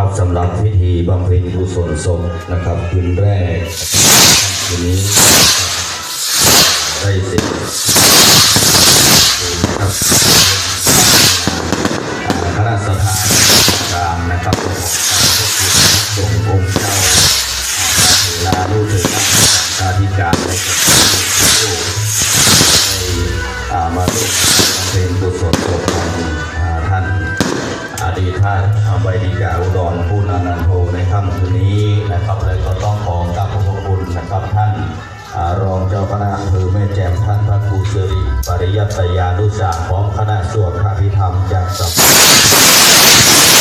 ครับสำหรับพิธีบำเพ็ญกุศลศพนะครับคืนแรกคืนนี้ได้เสร็จ ใบดีกาอุดรพูดอนันโทในค่ำคืนนี้นะครับเลยก็ต้องขอกราบขอบพระคุณนะครับท่านรองเจ้าคณะอำเภอแม่แจ่มท่านพระครูสิริปริยัตยานุสาพร้อมคณะสวดพระพิธรรมจากสำนัก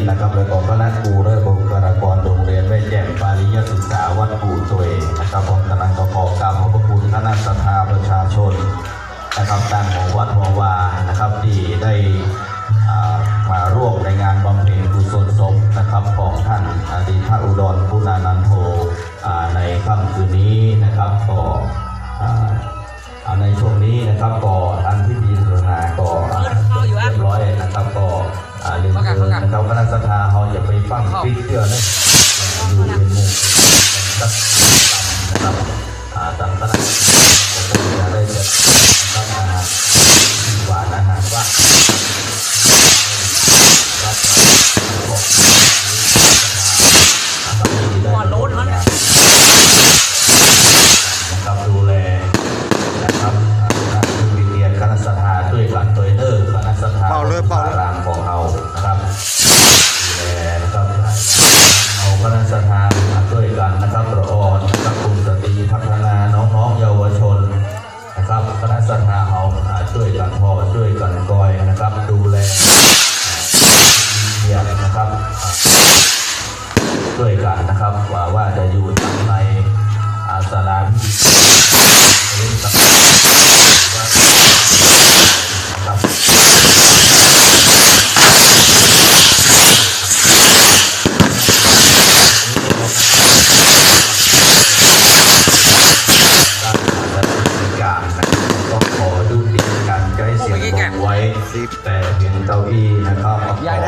นนี้นะครับและก็คณะครูและบุคลากรโรงเรียนแม่แจ่มปาริยศึกษาวัดปู่ตัวเองนะครับผมกำลังก็ขอกราบขอบพระคุณคณะสัทธาประชาชนนะครับตั้งของวัดหัววานะครับที่ได้อ่ามาร่วมในงานบำเพ็ญกุศลศพนะครับของท่านอดีตพระอุดรพุนานันโทอ่าในค่ำคืนนี้นะครับก็อ่าอ่าในช่วงนี้นะครับก็ทางพิธีสนทนาก็เรียบร้อยนะครับก็อ่าเรียนเชิญนะครับคณะสัทธาเขาจะไปฟังปิดเตือนนะอยู่เป็นหมู่นะครับนะครับอาตามคณะก็คงจะได้จะรับอาหารหวานอาหารว่ารับของหอนล้นแล้วเนี่ยนะครับดูแลนะครับคณะวิเนียนคณะสถาด้วยกันตัวเนอร์คณะสถาเป่าเลยเป่าเลย พ่อช่วยกันกอยนะครับ ดูแลเยียนนะครับช่วยกันนะครับว่าว่าจะอยู่ทางในอาสาลาพิธี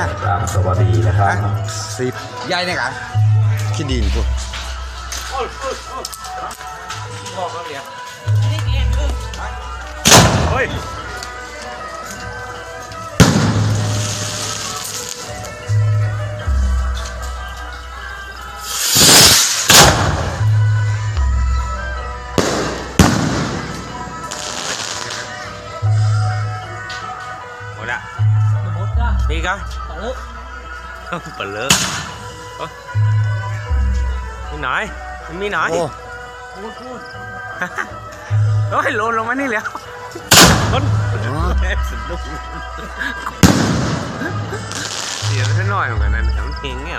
ขอกราบสวัสดีนะครับสิบยายเนี่ยกันขี้ดินพวกเฮ้ยหมดละหมดจ้ะ นี่ก็ต่อเลิกเปิดเลยเอ้ยมีหน่อยมันมีหน่อยโอ้พูดพูดเฮ้ยโลนลงมานี่แล้วโลนสะดุ้งเสียไปหน่อยเหมือนกันนะแต่มันเพลงเนี่ย